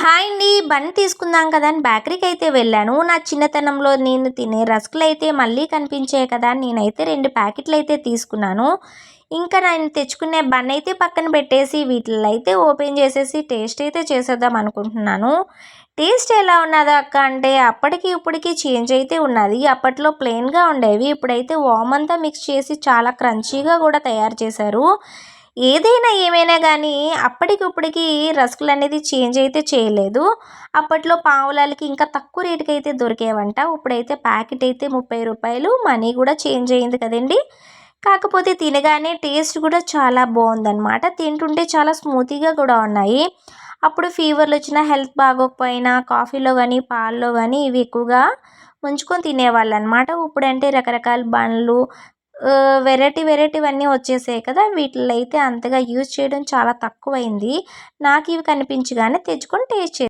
Hi అండి bun తీసుకుందాం కదా అని బేకరీకి అయితే వెళ్ళాను. నా చిన్నతనంలో నేను తినే రస్కులు అయితే మళ్ళీ కనిపించాయి కదా నేనైతే రెండు ప్యాకెట్లు అయితే తీసుకున్నాను. ఇంకా నేను తెచ్చుకునే బన్ అయితే పక్కన పెట్టేసి వీటిల్లో అయితే ఓపెన్ చేసేసి టేస్ట్ అయితే చేసేద్దాం అనుకుంటున్నాను. టేస్ట్ ఎలా ఉన్నది అక్క అంటే అప్పటికి ఇప్పటికి చేంజ్ అయితే ఉన్నది. అప్పట్లో ప్లెయిన్గా ఉండేవి ఇప్పుడైతే వామ్ అంతా మిక్స్ చేసి చాలా క్రంచీగా కూడా తయారు చేశారు. ఏదైనా ఏమైనా కానీ అప్పటికిప్పటికి రస్కులు అనేది చేంజ్ అయితే చేయలేదు. అప్పట్లో పావులాలకి ఇంకా తక్కువ రేటుకి అయితే దొరికేవంట. ఇప్పుడైతే ప్యాకెట్ అయితే ముప్పై రూపాయలు మనీ కూడా చేంజ్ అయింది కదండి. కాకపోతే తినగానే టేస్ట్ కూడా చాలా బాగుందన్నమాట. తింటుంటే చాలా స్మూతీగా కూడా ఉన్నాయి. అప్పుడు ఫీవర్లు వచ్చినా హెల్త్ బాగోకపోయినా కాఫీలో కానీ పాల్లో కానీ ఇవి ఎక్కువగా ముంచుకొని తినేవాళ్ళు అనమాట ఇప్పుడంటే రకరకాల బండ్లు వెరైటీ వెరైటీవన్నీ వచ్చేసాయి కదా. వీటిల్లో అయితే అంతగా యూజ్ చేయడం చాలా తక్కువైంది. నాకు ఇవి కనిపించగానే తెచ్చుకొని టేస్ట్ చే